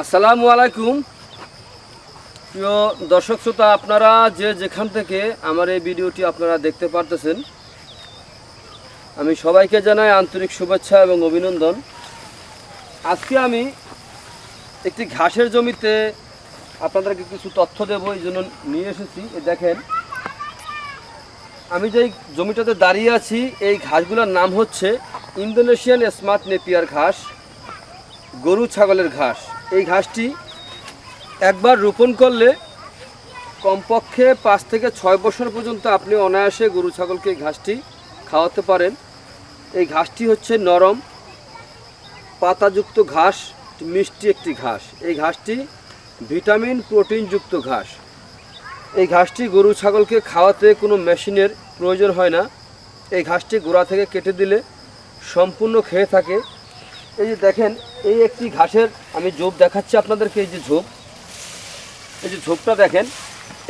আসসালামু আলাইকুম। প্রিয় দর্শক শ্রোতা, আপনারা যে যেখান থেকে আমার এই ভিডিওটি আপনারা দেখতে পারতেছেন, আমি সবাইকে জানাই আন্তরিক শুভেচ্ছা এবং অভিনন্দন। আজকে আমি একটি ঘাসের জমিতে আপনাদেরকে কিছু তথ্য দেবো, এই জন্য নিয়ে এসেছি। দেখেন, আমি যেই জমিটাতে দাঁড়িয়ে আছি, এই ঘাসগুলোর নাম হচ্ছে ইন্দোনেশিয়ান স্মার্ট নেপিয়ার ঘাস, গরু ছাগলের ঘাস। এই ঘাসটি একবার রোপণ করলে কমপক্ষে পাঁচ থেকে ছয় বছর পর্যন্ত আপনি অনায়াসে গরু ছাগলকে এই ঘাসটি খাওয়াতে পারেন। এই ঘাসটি হচ্ছে নরম, পাতাযুক্ত ঘাস, মিষ্টি একটি ঘাস। এই ঘাসটি ভিটামিন প্রোটিনযুক্ত ঘাস। এই ঘাসটি গরু ছাগলকে খাওয়াতে কোনো মেশিনের প্রয়োজন হয় না। এই ঘাসটি গোড়া থেকে কেটে দিলে সম্পূর্ণ খেয়ে থাকে। এই যে দেখেন এই একটি ঘাসের আমি ঝোপ দেখাচ্ছি আপনাদেরকে, এই যে ঝোপ। এই যে ঝোপটা দেখেন,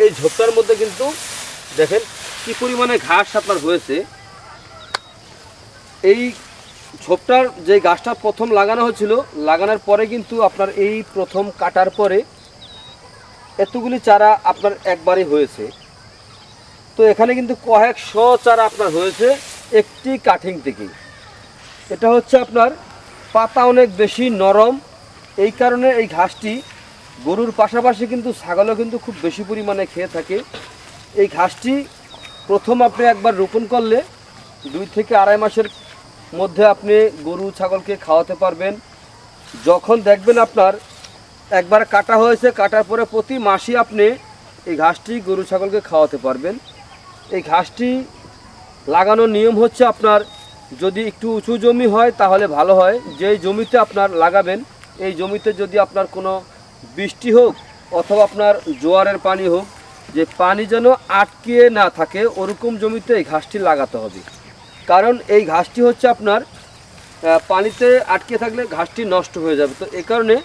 এই ঝোপটার মধ্যে কিন্তু দেখেন কি পরিমাণে ঘাস আপনার হয়েছে। এই ঝোপটার যে গাছটা প্রথম লাগানো হয়েছিল, লাগানোর পরে কিন্তু আপনার এই প্রথম কাটার পরে এতগুলি চারা আপনার একবারই হয়েছে। তো এখানে কিন্তু কয়েকশো চারা আপনার হয়েছে একটি কাঠিং থেকে। এটা হচ্ছে আপনার পাতা অনেক বেশি নরম। এই কারণে এই ঘাসটি গরুর পাশাপাশি কিন্তু ছাগলও কিন্তু খুব বেশি পরিমাণে খেয়ে থাকে। এই ঘাসটি প্রথম আপনি একবার রোপণ করলে দুই থেকে আড়াই মাসের মধ্যে আপনি গরু, ছাগলকে খাওয়াতে পারবেন। যখন দেখবেন আপনার একবার কাটা হয়েছে, কাটার পরে প্রতি মাসে আপনি এই ঘাসটি গরু, ছাগলকে খাওয়াতে পারবেন। এই ঘাসটি লাগানোর নিয়ম হচ্ছে আপনার যদি একটু উঁচু জমি হয়, তাহলে ভালো হয়। যেই জমিতে আপনার লাগাবেন, এই জমিতে যদি আপনার কোনো বৃষ্টি হোক অথবা আপনার জোয়ারের পানি হোক, যে পানি যেন আটকিয়ে না থাকে, ওরকম জমিতে এই ঘাসটি লাগাতে হবে। কারণ এই ঘাসটি হচ্ছে আপনার পানিতে আটকে থাকলে ঘাসটি নষ্ট হয়ে যাবে। তো এই কারণে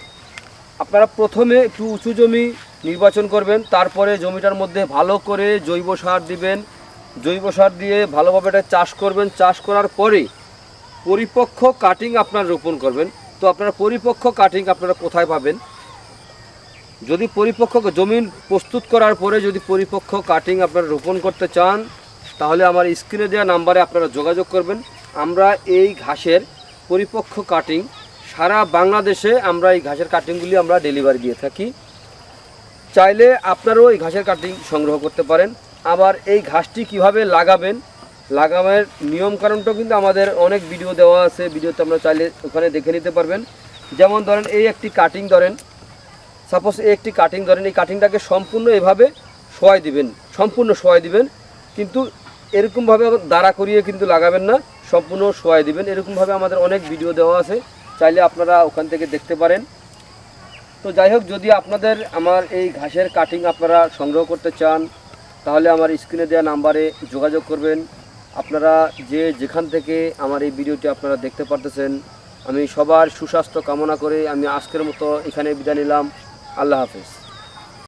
আপনারা প্রথমে একটু উঁচু জমি নির্বাচন করবেন, তারপরে জমিটার মধ্যে ভালো করে জৈব সার দিবেন জৈব সার দিয়ে ভালোভাবে এটা চাষ করবেন। চাষ করার পরে পরিপক্ক কাটিং আপনারা রোপণ করবেন। তো আপনারা পরিপক্ক কাটিং আপনারা কোথায় পাবেন? যদি পরিপক্ক জমিন প্রস্তুত করার পরে যদি পরিপক্ক কাটিং আপনারা রোপণ করতে চান, তাহলে আমার স্ক্রিনে দেওয়া নাম্বারে আপনারা যোগাযোগ করবেন। আমরা এই ঘাসের পরিপক্ক কাটিং সারা বাংলাদেশে আমরা এই ঘাসের কাটিংগুলি আমরা ডেলিভারি দিয়ে থাকি। চাইলে আপনারাও এই ঘাসের কাটিং সংগ্রহ করতে পারেন। আবার এই ঘাসটি কীভাবে লাগাবেন? লাগানোর নিয়ম কারণটাও কিন্তু আমাদের অনেক ভিডিও দেওয়া আছে। ভিডিওতে আমরা চাইলে ওখানে দেখে নিতে পারবেন। যেমন ধরেন এই একটি কাটিং ধরেন। সাপোজ এই একটি কাটিং ধরেন, এই কাটিংটাকে সম্পূর্ণ এভাবে শোয়াই দিবেন। সম্পূর্ণ শোয়াই দিবেন। কিন্তু এরকমভাবে দাঁড়া করিয়ে কিন্তু লাগাবেন না। সম্পূর্ণ শোয়াই দিবেন। এরকমভাবে আমাদের অনেক ভিডিও দেওয়া আছে। চাইলে আপনারা ওখান থেকে দেখতে পারেন। তো যাই হোক, যদি আপনাদের আমার এই ঘাসের কাটিং আপনারা সংগ্রহ করতে চান তাহলে আমার স্ক্রিনে দেওয়া নাম্বারে যোগাযোগ করবেন। আপনারা যে যেখান থেকে আমার এই ভিডিওটি আপনারা দেখতে পারতেছেন, আমি সবার সুস্বাস্থ্য কামনা করে আমি আজকের মতো এখানে বিদায় নিলাম। আল্লাহ হাফেজ।